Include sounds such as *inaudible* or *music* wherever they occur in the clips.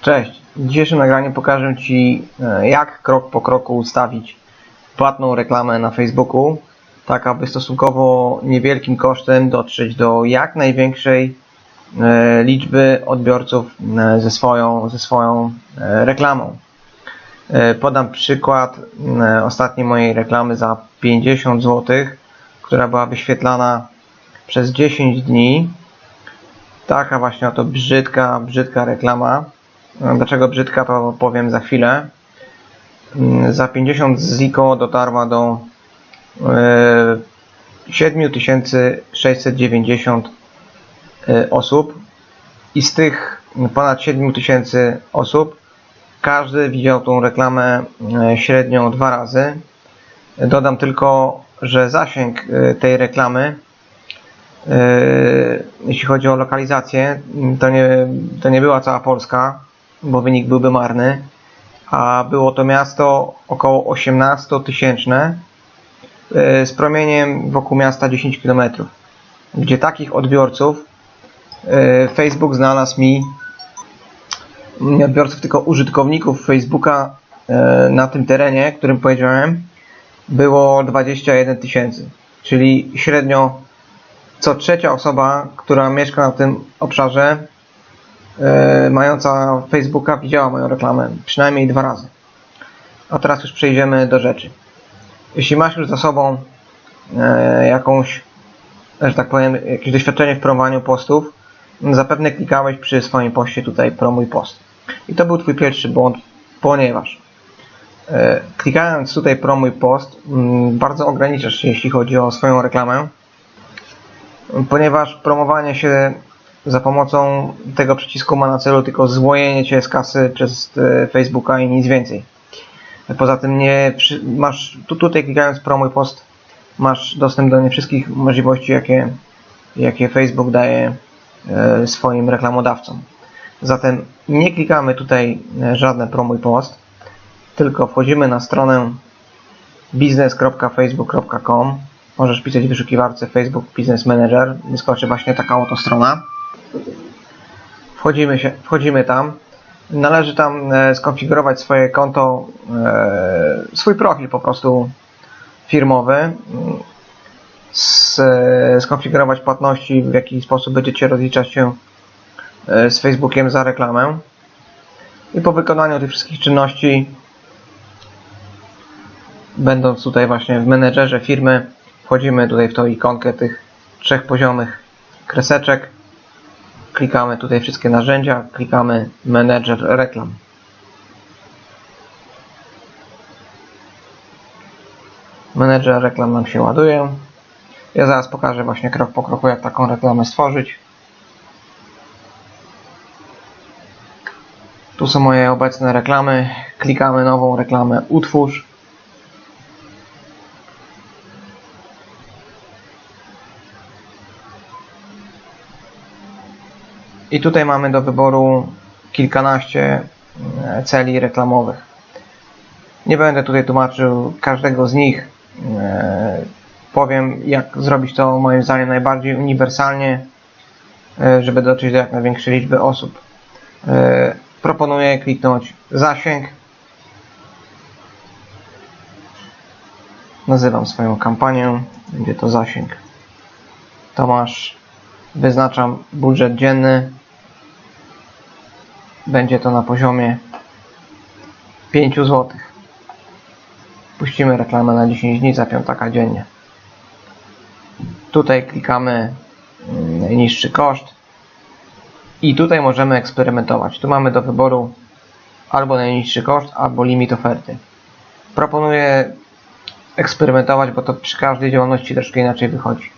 Cześć. W dzisiejszym nagraniu pokażę Ci, e, jak krok po kroku ustawić płatną reklamę na Facebooku, tak aby stosunkowo niewielkim kosztem dotrzeć do jak największej e, liczby odbiorców e, ze swoją, ze swoją reklamą. Podam przykład ostatniej mojej reklamy za 50 zł, która była wyświetlana przez 10 dni. Taka właśnie oto brzydka, brzydka reklama. No, dlaczego brzydka, to powiem za chwilę. Mm, za 50 ziko dotarła do 7690 e, e, osób i z tych ponad 7000 osób każdy widział tą reklamę e, średnio dwa razy. Dodam tylko, że zasięg tej reklamy, jeśli chodzi o lokalizację, to nie, to nie była cała Polska, bo wynik byłby marny, a było to miasto około 18 tysięczne e, z promieniem wokół miasta 10 km, gdzie takich odbiorców e, Facebook znalazł mi nie odbiorców, tylko użytkowników Facebooka e, na tym terenie, którym powiedziałem, było 21 tysięcy, czyli średnio co trzecia osoba, która mieszka na tym obszarze, e, mająca Facebooka widziała moją reklamę przynajmniej dwa razy. A teraz już przejdziemy do rzeczy. Jeśli masz już za sobą e, jakąś, że tak powiem, jakieś doświadczenie w promowaniu postów, zapewne klikałeś przy swoim poście tutaj promuj post. I to był Twój pierwszy błąd, ponieważ e, klikając tutaj promuj post, bardzo ograniczasz się, jeśli chodzi o swoją reklamę, ponieważ promowanie się za pomocą tego przycisku ma na celu tylko złojenie Cię z kasy przez e, Facebooka i nic więcej. Poza tym nie masz tu, tutaj klikając promuj post masz dostęp do nie wszystkich możliwości jakie, jakie Facebook daje e, swoim reklamodawcom. Zatem nie klikamy tutaj e, żadne promuj post, tylko wchodzimy na stronę business.facebook.com Możesz pisać w wyszukiwarce Facebook Business Manager. Wyskoczy właśnie taka oto strona. Wchodzimy, się, wchodzimy tam. Należy tam e, skonfigurować swoje konto, e, swój profil po prostu firmowy. Skonfigurować płatności, w jaki sposób będziecie rozliczać się e, z Facebookiem za reklamę. I po wykonaniu tych wszystkich czynności, będąc tutaj właśnie w menedżerze firmy, Wchodzimy tutaj w tą ikonkę tych trzech poziomych kreseczek. Klikamy tutaj wszystkie narzędzia, klikamy Manager reklam. Manager reklam nam się ładuje. Ja zaraz pokażę właśnie krok po kroku jak taką reklamę stworzyć. Tu są moje obecne reklamy. Klikamy nową reklamę utwórz. I tutaj mamy do wyboru kilkanaście e, celi reklamowych. Nie będę tutaj tłumaczył każdego z nich. E, powiem, jak zrobić to moim zdaniem najbardziej uniwersalnie, e, żeby dotrzeć do jak największej liczby osób. Proponuję kliknąć zasięg. Nazywam swoją kampanię. Będzie to zasięg. Tomasz. Wyznaczam budżet dzienny będzie to na poziomie 5 zł. Puścimy reklamę na 10 dni za piątaka dziennie. Tutaj klikamy mm, najniższy koszt i tutaj możemy eksperymentować. Tu mamy do wyboru albo najniższy koszt, albo limit oferty. Proponuję eksperymentować, bo to przy każdej działalności troszkę inaczej wychodzi.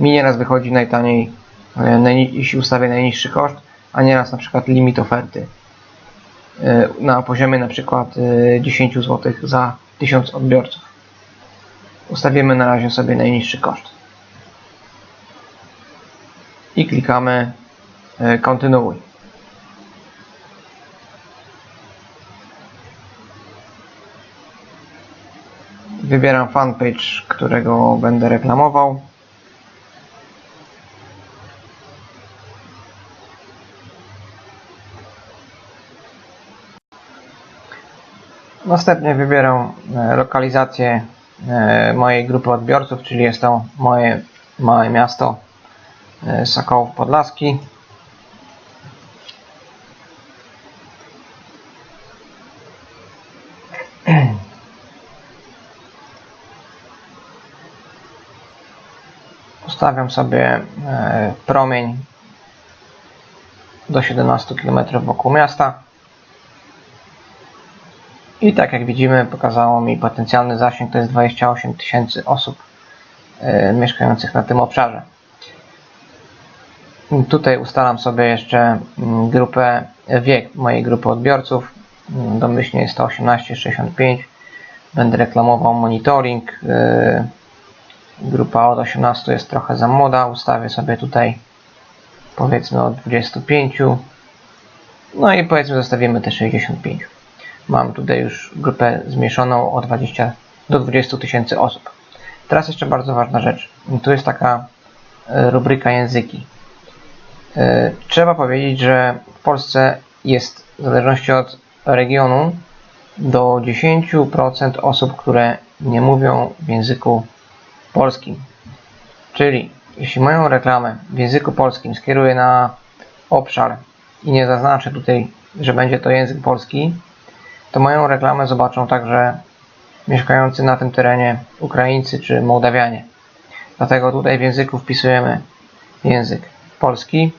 Mi nieraz wychodzi najtaniej, e, jeśli ustawię najniższy koszt, a nieraz na przykład limit oferty e, na poziomie na przykład 10 e, zł za 1000 odbiorców. Ustawimy na razie sobie najniższy koszt. I klikamy e, kontynuuj. Wybieram fanpage, którego będę reklamował. Następnie wybieram e, lokalizację e, mojej grupy odbiorców, czyli jest to moje małe miasto e, Sokołów Podlaski. *clears throat* Ustawiam sobie promień do 17 km wokół miasta. I tak jak widzimy, pokazało mi potencjalny zasięg to jest 28 tysięcy osób e, mieszkających na tym obszarze. I Tutaj ustalam sobie jeszcze mm, grupę, wiek mojej grupy odbiorców. Mm, Domyślnie jest to 18-65. Będę reklamował monitoring. e, Grupa od 18 jest trochę za młoda. Ustawię sobie tutaj powiedzmy od 25. No i powiedzmy zostawimy te 65. Mam tutaj już grupę zmniejszoną o 20 do 20 tysięcy osób. Teraz jeszcze bardzo ważna rzecz. Tu jest taka e, rubryka języki. E, Trzeba powiedzieć, że w Polsce jest w zależności od regionu do 10% osób, które nie mówią w języku polskim. Czyli jeśli moją reklamę w języku polskim skieruję na obszar i nie zaznaczę tutaj, że będzie to język polski, to moją reklamę zobaczą także mieszkający na tym terenie Ukraińcy czy Mołdawianie. Dlatego tutaj w języku wpisujemy język polski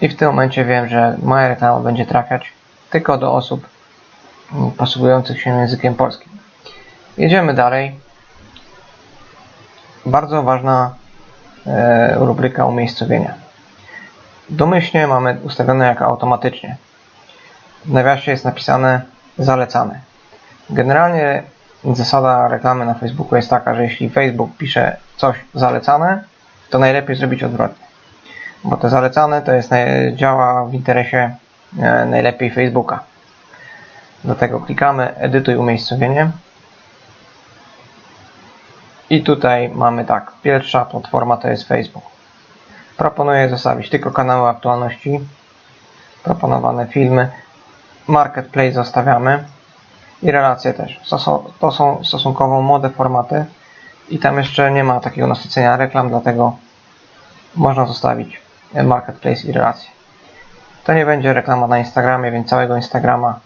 i w tym momencie wiem, że moja reklama będzie trafiać tylko do osób posługujących się językiem polskim. Jedziemy dalej. Bardzo ważna e, rubryka umiejscowienia. Domyślnie mamy ustawione jako automatycznie. W nawiasie jest napisane zalecane. Generalnie zasada reklamy na Facebooku jest taka, że jeśli Facebook pisze coś zalecane, to najlepiej zrobić odwrotnie. Bo to zalecane to jest działa w interesie e, najlepiej Facebooka. Do tego klikamy edytuj umiejscowienie. I tutaj mamy tak, pierwsza platforma to jest Facebook. Proponuję zostawić tylko kanały aktualności, proponowane filmy, marketplace zostawiamy i relacje też. To są, to są stosunkowo młode formaty i tam jeszcze nie ma takiego nasycenia reklam, dlatego można zostawić marketplace i relacje. To nie będzie reklama na Instagramie, więc całego Instagrama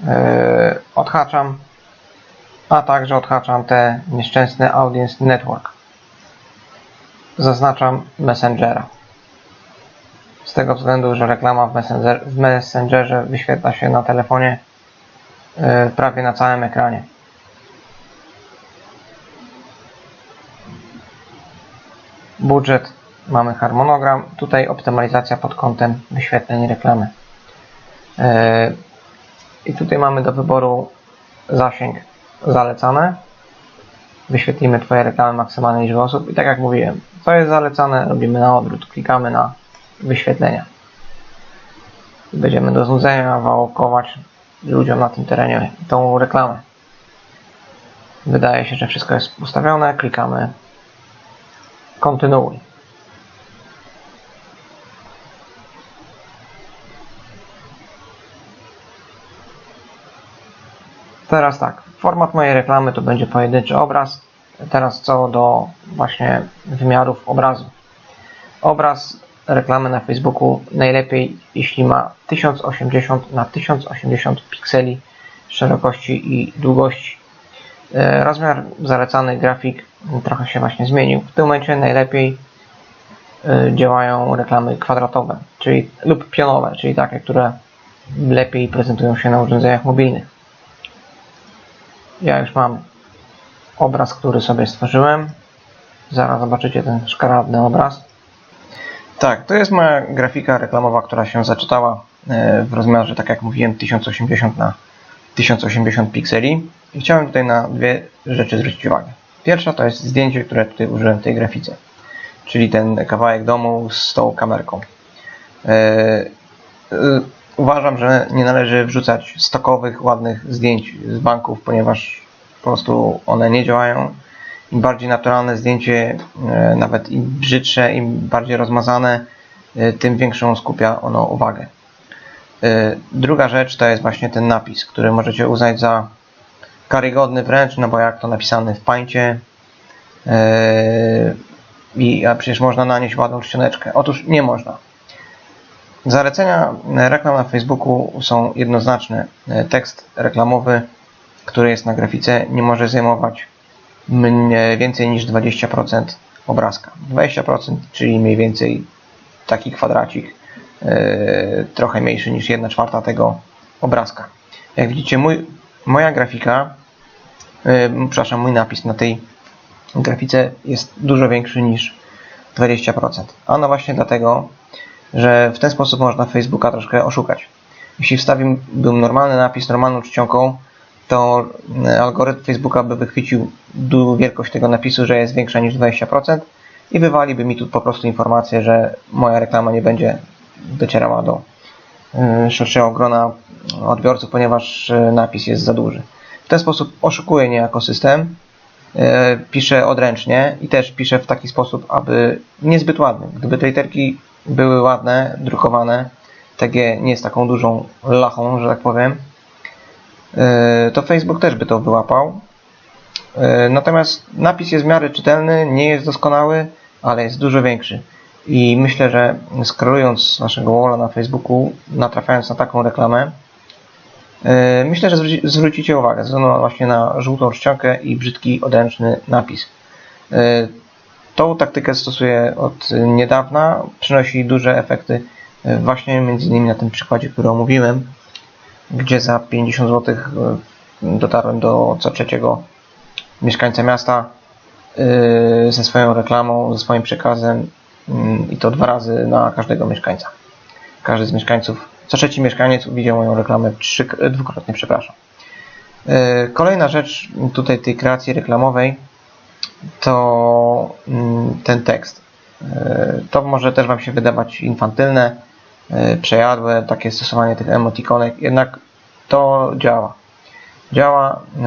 yy, odhaczam, a także odhaczam te nieszczęsne Audience Network. Zaznaczam Messengera. Z tego względu, że reklama w, Messenger, w Messengerze wyświetla się na telefonie yy, prawie na całym ekranie. Budżet, mamy harmonogram, tutaj optymalizacja pod kątem wyświetleń reklamy. Yy, I tutaj mamy do wyboru zasięg zalecane. Wyświetlimy Twoje reklamy maksymalnej liczby osób i tak jak mówiłem, co jest zalecane, robimy na odwrót, klikamy na wyświetlenia. Będziemy do znudzenia wałkować ludziom na tym terenie tą reklamę. Wydaje się, że wszystko jest ustawione, klikamy kontynuuj. Teraz tak, format mojej reklamy to będzie pojedynczy obraz. Teraz co do właśnie wymiarów obrazu. Obraz reklamy na Facebooku najlepiej jeśli ma 1080 na 1080 pikseli szerokości i długości. E, Rozmiar zalecany grafik trochę się właśnie zmienił. W tym momencie najlepiej e, działają reklamy kwadratowe, czyli lub pionowe, czyli takie, które lepiej prezentują się na urządzeniach mobilnych. Ja już mam obraz, który sobie stworzyłem. Zaraz zobaczycie ten szkaradny obraz. Tak, to jest moja grafika reklamowa, która się zaczytała e, w rozmiarze, tak jak mówiłem, 1080 na 1080 pikseli. I chciałem tutaj na dwie rzeczy zwrócić uwagę. Pierwsza to jest zdjęcie, które tutaj użyłem w tej grafice, czyli ten kawałek domu z tą kamerką. E, e, Uważam, że nie należy wrzucać stokowych, ładnych zdjęć z banków, ponieważ po prostu one nie działają. Im bardziej naturalne zdjęcie, e, nawet im brzydsze, im bardziej rozmazane, e, tym większą skupia ono uwagę. Y, Druga rzecz to jest właśnie ten napis, który możecie uznać za karygodny wręcz, no bo jak to napisane w pańcie i a przecież można nanieść ładną czcioneczkę. Otóż nie można. Zalecenia reklam na Facebooku są jednoznaczne. Tekst reklamowy, który jest na grafice, nie może zajmować więcej niż 20% obrazka. 20%, czyli mniej więcej taki kwadracik, yy, trochę mniejszy niż 1 czwarta tego obrazka. Jak widzicie, mój, moja grafika, yy, przepraszam, mój napis na tej grafice jest dużo większy niż 20%. A no właśnie dlatego, że w ten sposób można Facebooka troszkę oszukać. Jeśli wstawiłbym normalny napis normalną czcionką, to e, algorytm Facebooka by wychwycił wielkość tego napisu, że jest większa niż 20% i wywaliby mi tu po prostu informację, że moja reklama nie będzie docierała do e, szerszego grona odbiorców, ponieważ e, napis jest za duży. W ten sposób oszukuję niejako system, piszę odręcznie i też piszę w taki sposób, aby niezbyt ładny. Gdyby te literki były ładne, drukowane, TG nie jest taką dużą lachą, że tak powiem, e, to Facebook też by to wyłapał. E, Natomiast napis jest w miarę czytelny, nie jest doskonały, ale jest dużo większy. I myślę, że scrollując naszego walla na Facebooku, natrafiając na taką reklamę, e, myślę, że zwróci, zwrócicie uwagę ze właśnie na żółtą czcionkę i brzydki odręczny napis. E, Tą taktykę stosuję od niedawna, przynosi duże efekty e, właśnie między innymi na tym przykładzie, który omówiłem, gdzie za 50 zł dotarłem do co trzeciego mieszkańca miasta yy, ze swoją reklamą, ze swoim przekazem yy, i to dwa razy na każdego mieszkańca. Każdy z mieszkańców, co trzeci mieszkaniec widział moją reklamę trzy, dwukrotnie, przepraszam. Kolejna rzecz tutaj tej kreacji reklamowej to mm, ten tekst. Yy, To może też Wam się wydawać infantylne, yy, przejadłe, takie stosowanie tych emotikonek, jednak to działa. Działa yy,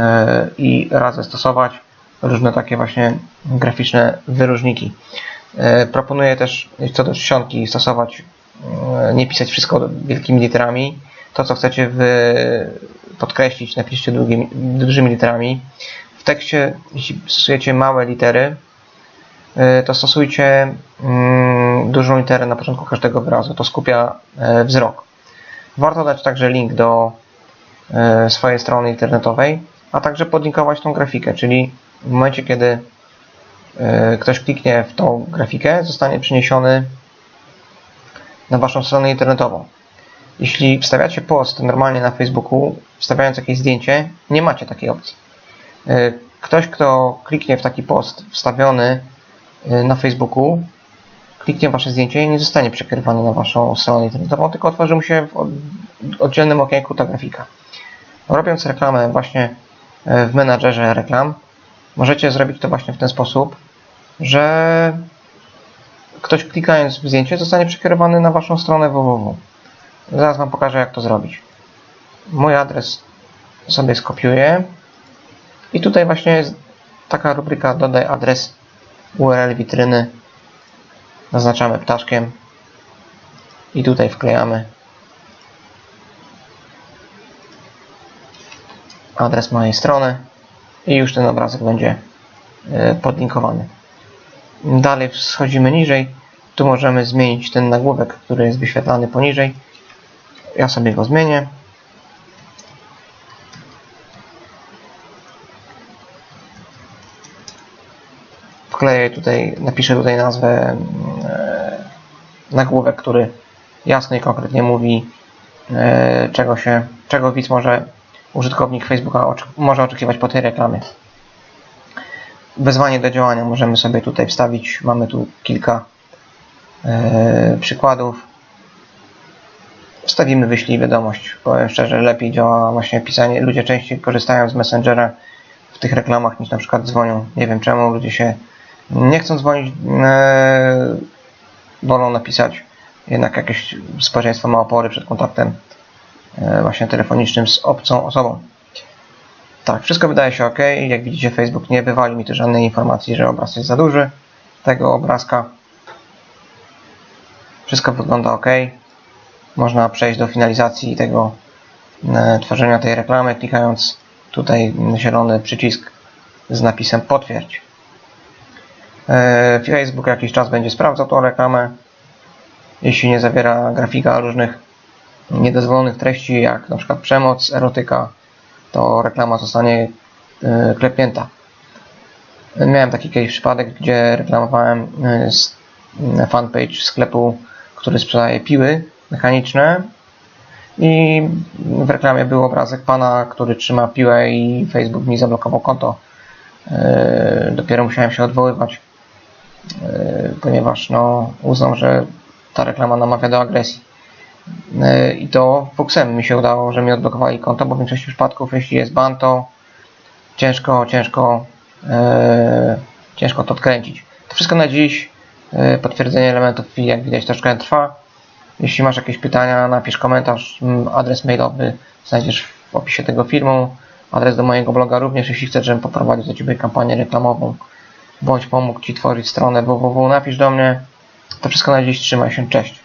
i radzę stosować różne takie właśnie graficzne wyróżniki. Proponuję też co do czcionki stosować, nie pisać wszystko wielkimi literami. To co chcecie podkreślić napiszcie długimi, dużymi literami. W tekście, jeśli stosujecie małe litery, yy, to stosujcie mm, dużą literę na początku każdego wyrazu. To skupia yy, wzrok. Warto dać także link do yy, swojej strony internetowej, a także podlinkować tą grafikę, czyli w momencie, kiedy ktoś kliknie w tą grafikę, zostanie przeniesiony na Waszą stronę internetową. Jeśli wstawiacie post normalnie na Facebooku, wstawiając jakieś zdjęcie, nie macie takiej opcji. Yy, Ktoś, kto kliknie w taki post wstawiony yy, na Facebooku, kliknie Wasze zdjęcie i nie zostanie przekierowany na Waszą stronę internetową, tylko otworzy mu się w od- oddzielnym okienku ta grafika. Robiąc reklamę właśnie yy, w menadżerze reklam, możecie zrobić to właśnie w ten sposób, że ktoś klikając w zdjęcie zostanie przekierowany na Waszą stronę www. Zaraz Wam pokażę jak to zrobić. Mój adres sobie skopiuję i tutaj właśnie jest taka rubryka dodaj adres URL witryny naznaczamy ptaszkiem i tutaj wklejamy adres mojej strony i już ten obrazek będzie e, podlinkowany. Dalej schodzimy niżej. Tu możemy zmienić ten nagłówek, który jest wyświetlany poniżej. Ja sobie go zmienię. Wkleję tutaj, napiszę tutaj nazwę e, nagłówek, który jasno i konkretnie mówi e, czego się, czego widz może użytkownik Facebooka może oczekiwać po tej reklamie. Wezwanie do działania możemy sobie tutaj wstawić. Mamy tu kilka e, przykładów. Wstawimy wyślij wiadomość. Powiem szczerze, lepiej działa właśnie pisanie. Ludzie częściej korzystają z Messengera w tych reklamach niż na przykład dzwonią. Nie wiem czemu ludzie się nie chcą dzwonić, e, wolą napisać. Jednak jakieś społeczeństwo ma opory przed kontaktem e, właśnie telefonicznym z obcą osobą. Tak, wszystko wydaje się ok. Jak widzicie, Facebook nie wywalił mi tu żadnej informacji, że obraz jest za duży tego obrazka. Wszystko wygląda ok. można przejść do finalizacji tego e, tworzenia tej reklamy, klikając tutaj zielony przycisk z napisem potwierdź. E, Facebook jakiś czas będzie sprawdzał tą reklamę. Jeśli nie zawiera grafika różnych niedozwolonych treści, jak na przykład przemoc, erotyka, to reklama zostanie e, klepnięta. Miałem taki kiedyś przypadek, gdzie reklamowałem e, fanpage sklepu, który sprzedaje piły mechaniczne i w reklamie był obrazek pana, który trzyma piłę i Facebook mi zablokował konto. Dopiero musiałem się odwoływać, ponieważ no, uznał, że ta reklama namawia do agresji. E, I to fuksem mi się udało, że mi odblokowali konto, bo w większości przypadków, jeśli jest ban, to ciężko, ciężko, e, ciężko to odkręcić. To wszystko na dziś. E, potwierdzenie elementów jak widać, troszkę trwa. Jeśli masz jakieś pytania, napisz komentarz. Adres mailowy znajdziesz w opisie tego filmu. Adres do mojego bloga również, jeśli chcesz, żebym poprowadził do Ciebie kampanię reklamową bądź pomógł Ci tworzyć stronę www, napisz do mnie. To wszystko na dziś. Trzymaj się. Cześć.